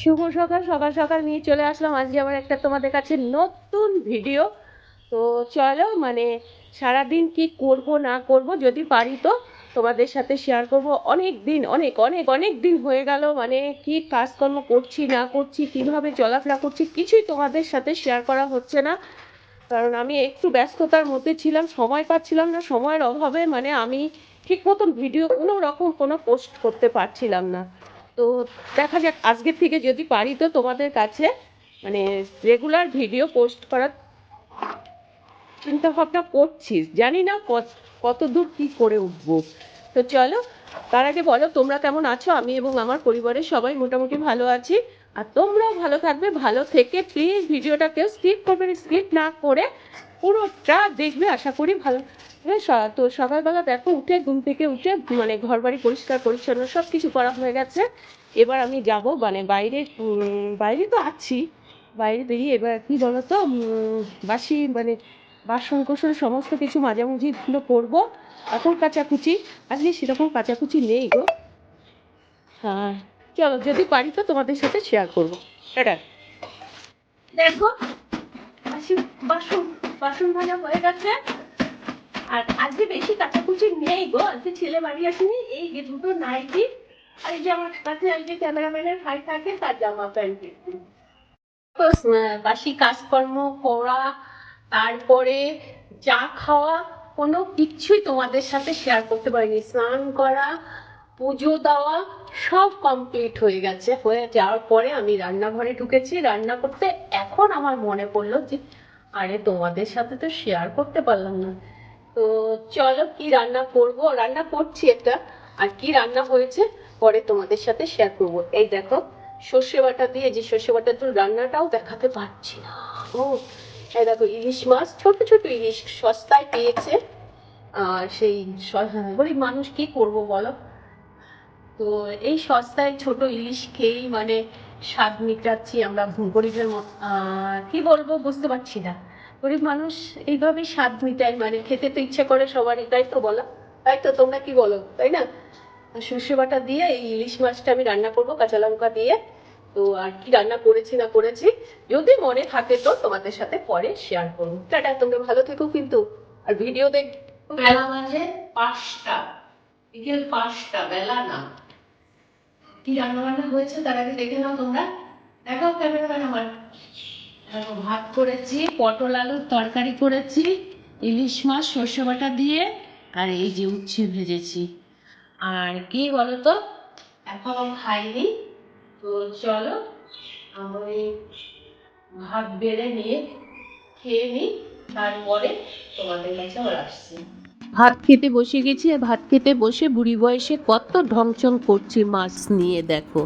শুভ সকাল সকাল সকাল নিয়ে চলে আসলাম। আজকে আমার একটা তোমাদের কাছে নতুন ভিডিও তো চলো মানে সারাদিন কি করব, না করব, যদি পারি তো তোমাদের সাথে শেয়ার করব। অনেক দিন, অনেক অনেক অনেক দিন হয়ে গেল মানে কি কাজকর্ম করছি, না করছি, কীভাবে চলাফেরা করছি, কিছুই তোমাদের সাথে শেয়ার করা হচ্ছে না। কারণ আমি একটু ব্যস্ততার মধ্যে ছিলাম, সময় পাচ্ছিলাম না, সময়ের অভাবে মানে আমি ঠিক মতন ভিডিও কোনো রকম কোনো পোস্ট করতে পারছিলাম না। তো দেখা যাক আজকের থেকে যদি পারি তো তোমাদের কাছে মানে রেগুলার ভিডিও পোস্ট করার চিন্তা ভাবনা করছি। জানি না কত দূর কী করে উঠবো। তো চলো, তার আগে বলো, তোমরা কেমন আছো? আমি এবং আমার পরিবারের সবাই মোটামুটি ভালো আছি। আর তোমরাও ভালো থাকবে, ভালো থেকে প্লিজ ভিডিওটা কেউ স্কিপ করবে স্কিপ না করে পুরোটা দেখবে। আশা করি ভালো। তো সকালবেলা দেখো, উঠে ঘুম থেকে উঠে মানে ঘর বাড়ি পরিষ্কার পরিচ্ছন্ন সব কিছু করা হয়ে গেছে। এবার আমি যাব মানে বাইরে বাইরে তো আছি বাইরে বেরিয়ে এবার কি বলতো উম, বাসি মানে বাসন কোসন সমস্ত কিছু মাঝামাঝিগুলো করব এখন কাচাকুচি আজকে সেরকম কাচাকুচি নেই গো। হ্যাঁ চলো যদি পারি তো তোমাদের সাথে শেয়ার করব। এটা দেখো বাসি বাসন বাসন ভাজা হয়ে গেছে। আর আজকে বেশি কাচাকুচি নেই গো আজকে ছেলে বাড়ি আসেনি এই দুটো নাইটি কাছে থাকে, তার জামা প্যান্ট বাসি কাজকর্ম করা তারপরে চা খাওয়া, কোনো কিচ্ছুই তোমাদের সাথে শেয়ার করতে পারিনি। স্নান করা, পুজো দেওয়া, সব কমপ্লিট হয়ে গেছে। হয়ে যাওয়ার পরে আমি রান্নাঘরে ঢুকেছি। রান্না করতে এখন আমার মনে পড়ল যে, আরে তোমাদের সাথে তো শেয়ার করতে পারলাম না। তো চলো কি রান্না করব? রান্না করছি এটা আর কি রান্না হয়েছে? পরে তোমাদের সাথে শেয়ার করব। এই দেখো, সর্ষে বাটা দিয়ে যে সর্ষে বাটার তো রান্নাটাও দেখাতে পারছি না। ও, এই দেখো, ইলিশ মাছ, ছোট ছোট ইলিশ, সস্তায় পেয়েছে। আর সেই গরিব মানুষ কি করব বলো? তো এই সস্তায় ছোট ইলিশ খেয়েই মানে স্বাদ মিটাচ্ছি আমরা গরিবের কি বলব, বুঝতে পারছি না। গরিব মানুষ এইভাবেই স্বাদ মিটায় মানে খেতে তো ইচ্ছে করে সবারই তাই তো বলো। তাই তো, তোমরা কি বলো? তাই না? সর্ষে বাটা দিয়ে এই ইলিশ মাছটা আমি রান্না করব, কাঁচা লঙ্কা দিয়ে। তো আর কি রান্না করেছি না করেছি, যদি মনে থাকে তো তোমাদের সাথে পরে শেয়ার করব। টাটা, তোমরা ভালো থেকো কিন্তু। আর ভিডিও দেখ। বেলা মাঝে পাঁচটা, বিকেল পাঁচটা, বেলা না। কি রান্না বান্না হয়েছে তার আগে দেখে নাও তোমরা। দেখাও ক্যামেরাম্যান আমার। ভাত করেছি, পটল আলুর তরকারি করেছি, ইলিশ মাছ সর্ষে বাটা দিয়ে, আর এই যে উচ্ছে ভেজেছি। আর কি বলো তো এখনও খাইনি। তো চলো আমি ভাত বেড়ে নিয়ে খেয়ে নিই তারপরে তোমাদের কাছে আবার আসছি। ভাত খেতে বসে গেছি আর ভাত খেতে বসে বুড়ি বয়সে কত ঢংচং করছি মাছ নিয়ে দেখো।